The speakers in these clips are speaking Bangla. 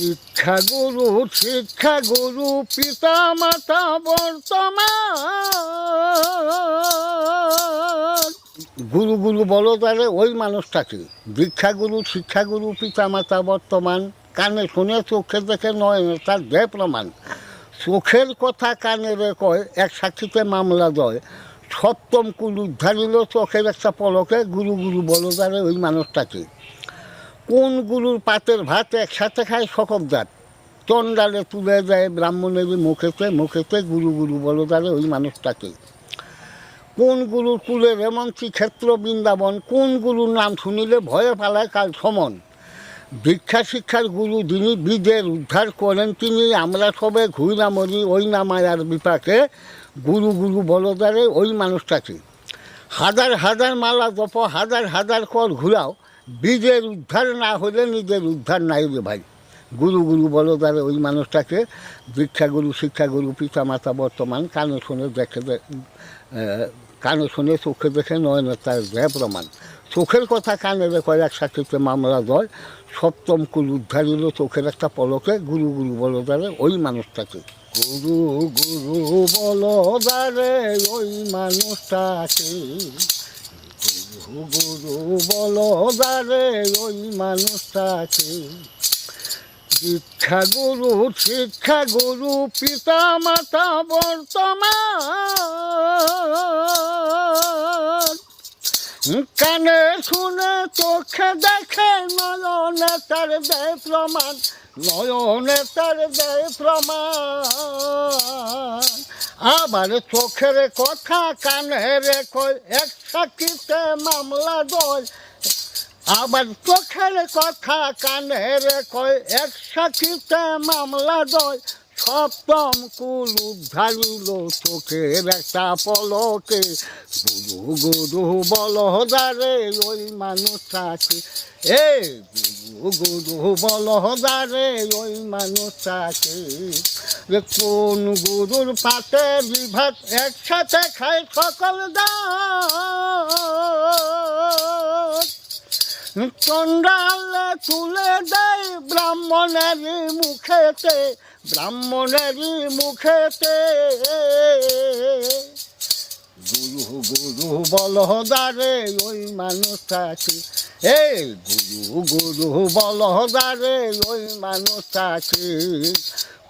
শিক্ষা গুরু শিক্ষা গুরু পিতা মাতা বর্তমান। গুরু গুরু বলো তাহলে ওই মানুষটাকে দীক্ষাগুরু শিক্ষাগুরু পিতা মাতা বর্তমান। কানে শুনে চোখে দেখে নয় তার দেহ প্রমাণ। চোখের কথা কানে রে কয় এক সাক্ষীতে মামলা দয় সপ্তম কুল উদ্ধারিল চোখের একটা পলকে। গুরু গুরু বলো তাহলে ওই মানুষটাকে কোন গুরুর পাতের ভাত একসাথে খায় সকব জাত। তুলে দেয়, ব্রাহ্মণের মুখেতে মুখেতে গুরু গুরু বলো তাহলে ওই মানুষটাকে। কোন গুরুর কুলের এমন ক্ষেত্র বৃন্দাবন কোন গুরুর নাম শুনিলে ভয়ে পালায় কাল সমন। ভিক্ষা শিক্ষার গুরু যিনি বীজের উদ্ধার করেন, তিনি আমরা সবে ঘুইনা মরি ওই না মায়ার বিপাকে গুরু গুরু বলদারে ওই মানুষটাকে। হাজার হাজার মালা জপ, হাজার হাজার কর ঘুরাও বীজের উদ্ধার না হলে নিজের উদ্ধার নাই রে ভাই। গুরু গুরু বলো বলদারে ওই মানুষটাকে, দীক্ষাগুরু, শিক্ষাগুরু পিতা মাতা বর্তমান কানে শুনে দেখে কানে শুনে চোখে দেখে নয় না, তার দেয় প্রমাণ। চোখের কথা কানে রেখে এক সাক্ষীতে মামলা দয় সপ্তম কুল উদ্ধারিল চোখের একটা পলকে। গুরু গুরু বলো বলদারে ওই মানুষটাকে। গুরু গুরু বলো বলদারে ওই মানুষটাকে। গুরু গুরু বলদারে ওই মানুষটাকে। শিক্ষা গুরু শিক্ষা গুরু পিতা মাতা বর্তমান। কানে শুনে, চোখে দেখে, নয়নে তার দেয় প্রমাণ, নয়নে তার দেয় প্রমাণ। আবার চোখের কথা কানের কই এক সাক্ষীতে মামলা দয় আবার চোখের কথা কানের কয় এক সাক্ষীতে মামলা দয় সপ্তম কুল উদ্ধারিল চোখের একটা পলকে। গুরু গুরু বলহদারে ওই মানুষটাকে। এ গুরু গুরু বলহদারে ওই মানুষটাকে। কোন গুরুর পাতে বিভাগ একসাথে খায় সকল চন্ডাল তুলে দেয় ব্রাহ্মণের মুখেতে ব্রাহ্মণের মুখেতে। গুরু গুরু, বলহদারে, ওই মানুষটাকে। এ গুরু গুরু, বলহদারে, ওই মানুষটাকে।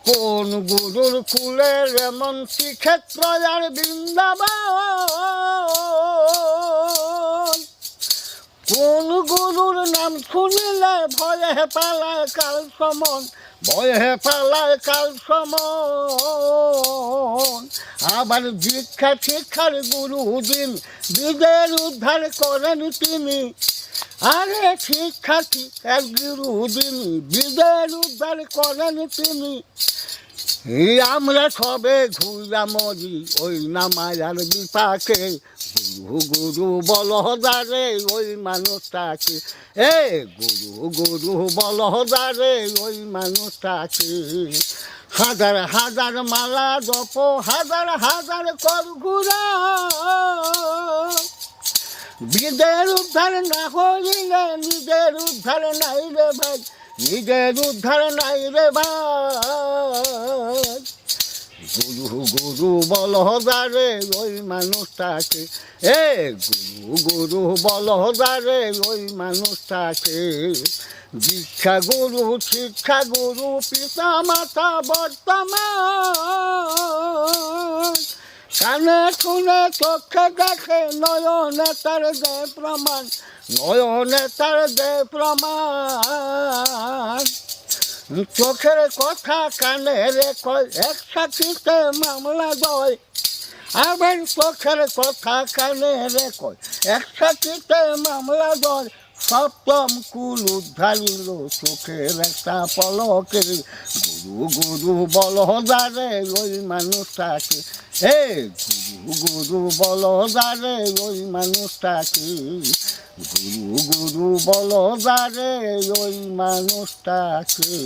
কোন গুরুর কুলের এমন শ্রীক্ষেত্র আর বৃন্দাবন? কোন গুরুর নাম শুনিলে ভয়ে পালায় কাল সমন, ভয়ে পালায় কাল সমন? আবার দীক্ষা শিক্ষার গুরু দিন বীজের উদ্ধার করেন তিনি। আরে শিক্ষা শিক্ষার গুরু দিন বীজের উদ্ধার করেন তিনি। আমরা সবে ঘুরা মরি, ওই না মায়ার বিপাকে। গুরু গুরু বলহদারে, ওই মানুষটাকে। এ, গুরু গুরু বলহদারে, ওই মানুষটাকে। হাজার হাজার মালা জপ, হাজার হাজার কর ঘুরা। বিদের উদ্ধার না হইলে, নিজের উদ্ধার নাই রে ভাই। নিজের উদ্ধার নাই রে ভাই গুরু গুরু বলহদারে, ওই মানুষটাকে। এ, গুরু গুরু বল বলহদারে, ওই মানুষটাকে। দীক্ষা গুরু, শিক্ষা গুরু পিতা মাতা বর্তমান। শুনে চোখে দেখে নয়নে তার দেয় প্রমাণ, নয়নে তার দেয় প্রমাণ। চোখের কথা কানে রে কয় মামলা দয় আবার চোখের কথা কানে রে কয় মামলা দয় সপ্তম কুল উদ্ধারিল চোখের একটা পলকে গুরু গুরু বলহদারে ওই মানুষটাকে গুরু বল যারে ওই মানুষটাকে। গুরু গুরু বলদারে ওই মানুষটাকে।